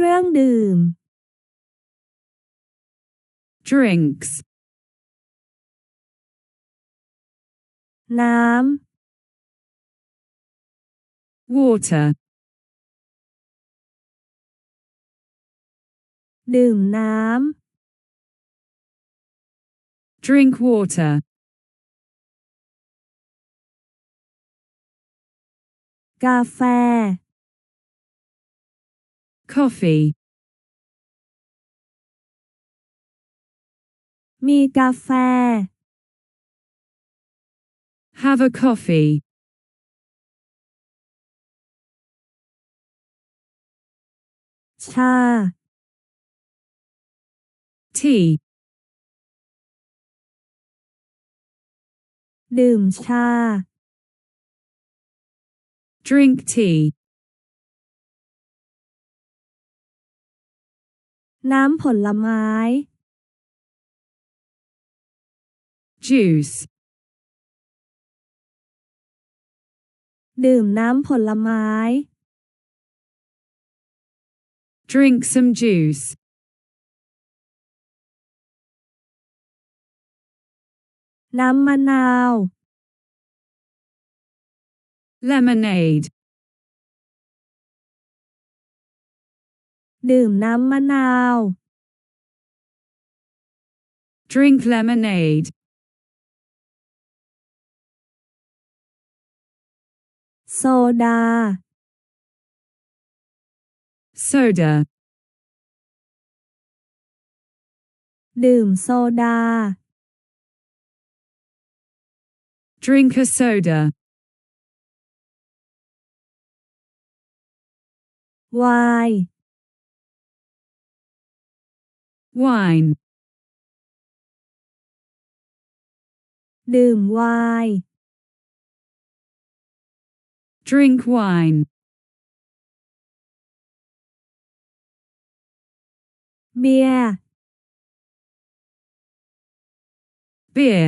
รื่องดื่ม drinks, น้ water, ำ ดื่มน้ drink water, ำ กาแฟ coffee, มีกาแฟ have a coffee, ชา tea, ดื่มชา drink tea, น้ำผลไม้ juice, ดื่มน้ำผลไม้ drink some juice, น้ำมะนาว lemonade, ดื่มน้ำมะนาว drink lemonade, โซดา soda, ดื่มโซดา drink a soda, ไวน์ wine, ดื่มไวน์ drink wine, เบียร์ beer,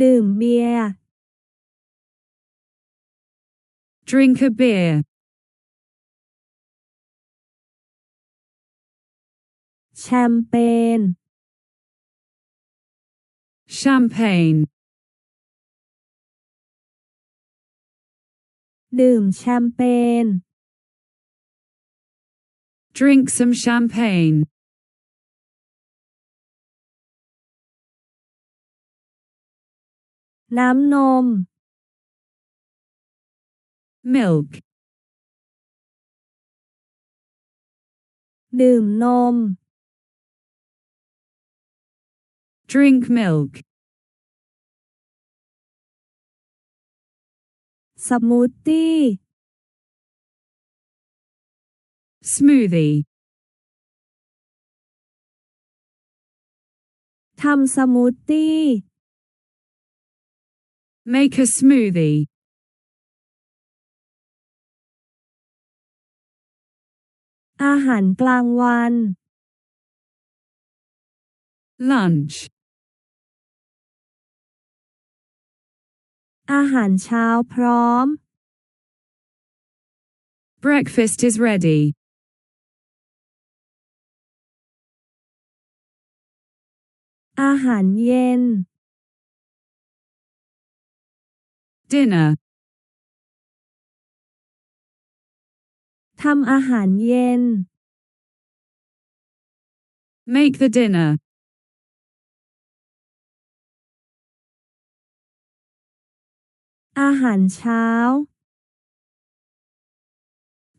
ดื่มเบียร์ drink a beer, แชมเปญ champagne, ดื่มแชมเปญ drink some champagne, น้ำนม milk, ดื่มนม drink milk, สมูทตี้ smoothie, ทำสมูทตี้ make a smoothie, อาหารกลางวัน lunch, อาหารเช้าพร้อม breakfast is ready, อาหารเย็น dinner, ทำอาหารเย็น make the dinner, อาหารเช้า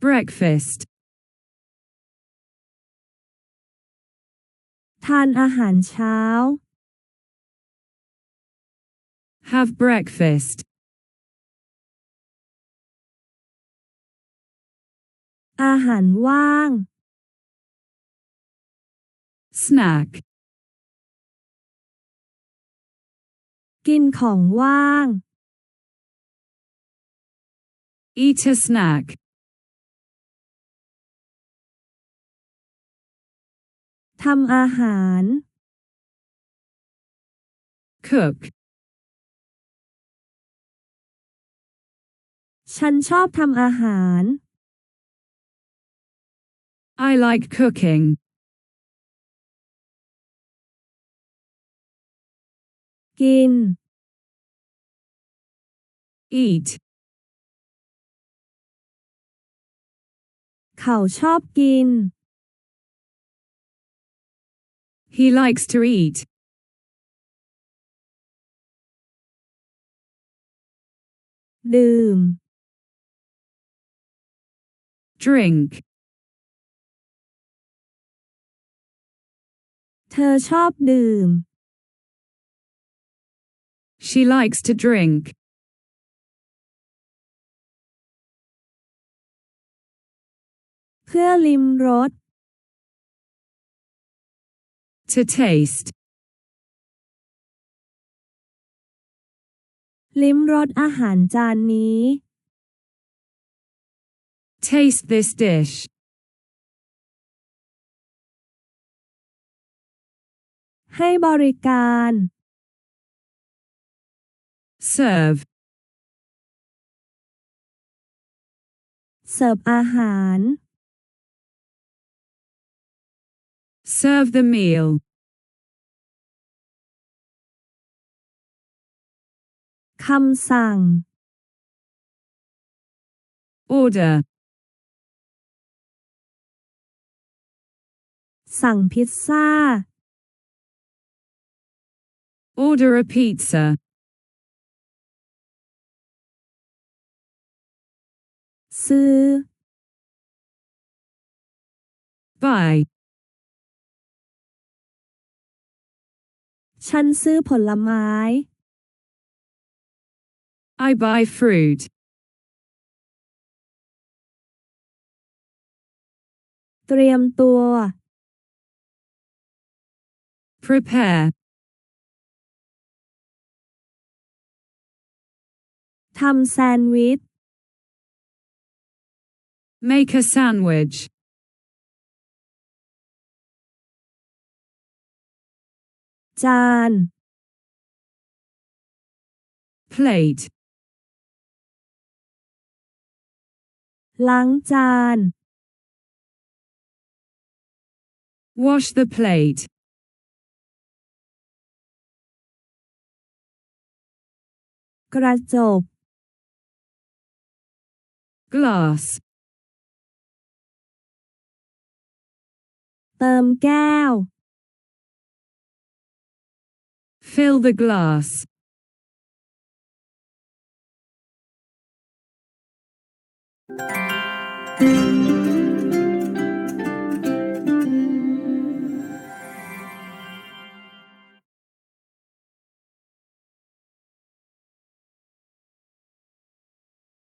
breakfast, ทานอาหารเช้า have breakfast, อาหารว่าง snack, กินของว่าง eat a snack, ทำอาหาร cook, ใ ฉันชอบทำอาหาร I like cooking. กิน Eat. เขาชอบกิน He likes to eat. ดื่ม Drink. เธอชอบดื่ม She likes to drink. เพื่อลิมรส To taste. ลิ้มรสอาหารจานนี้ Taste this dish. ให้บริการ Serve. เสิร์ฟอาหาร Serve the meal. Khăm sang. Order. สั่งพิซซา. Order a pizza. ซื้อ. Buy. ฉันซื้อผลไม้ I buy fruit. เตรียมตัว Prepare. ทำแซนด์วิช Make a sandwich. จาน Plate. ล้างจาน Wash the plate. กระจก Glass. เติมแก้ว Fill the glass. เ